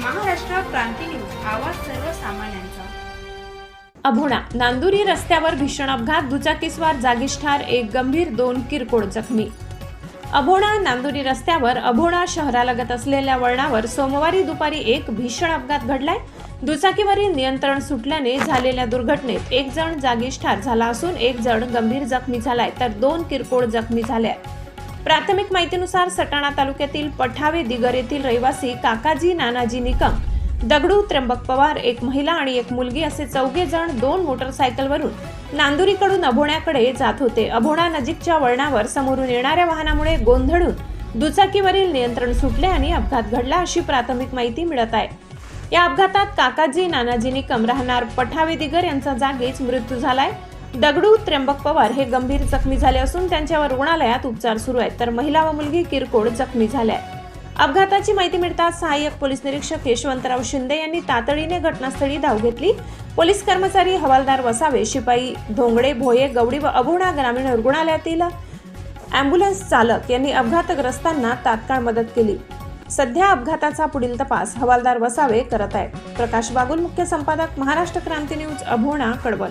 क्रांती news आवाज सर्वसामान्यांचा. अभोणा नांदुरी रस्त्यावर भीषण अपघात दुचाकीस्वार जागीच ठार एक गंभीर दोन किरकोळ जखमी. अभोणा नांदुरी रस्त्यावर अभोणा शहरालगत असलेल्या वळणावर सोमवारी दुपारी एक भीषण अपघात घडलाय. दुचाकीवरील नियंत्रण सुटल्याने झालेल्या दुर्घटनेत एक जण जागीच ठार झाला असून एक जण गंभीर जखमी झालाय तर दोन किरकोळ जखमी झाल्या प्राथमिक माहितीनुसार सटाणा तालुक्यातील पठावे दिगर येथील रहिवासी काकाजी नानाजी निकम दगडू त्र्यंबक पवार एक महिला आणि एक मुलगी असे चौघे जण दोन मोटरसायकलवरून नांदुरीकडून अभोण्याकडे जात होते. अभोणा नजीकच्या वळणावर समोरून येणाऱ्या वाहनामुळे गोंधळून दुचाकीवरील नियंत्रण सुटले आणि अपघात घडला अशी प्राथमिक माहिती मिळत आहे. या अपघातात काकाजी नानाजी निकम राहणार पठावे दिगर यांचा जागीच मृत्यू झालाय. दगडू त्र्यंबक पवार हे गंभीर जखमी झाले असून त्यांच्यावर रुग्णालयात उपचार सुरू आहेत. तर महिला व मुलगी किरकोळ जखमी झाल्या आहेत. अपघाताची माहिती मिळताच सहाय्यक पोलीस निरीक्षक यशवंतराव शिंदे यांनी तातडीने घटनास्थळी धाव घेतली. पोलीस कर्मचारी हवालदार वसावे शिपाई धोंगडे भोये गवडी व अभोणा ग्रामीण रुग्णालयातील अँब्युलन्स चालक यांनी अपघातग्रस्तांना तात्काळ मदत केली. सध्या अपघाताचा पुढील तपास हवालदार वसावे करत आहेत. प्रकाश बागुल मुख्य संपादक महाराष्ट्र क्रांती न्यूज अभोणा कडवल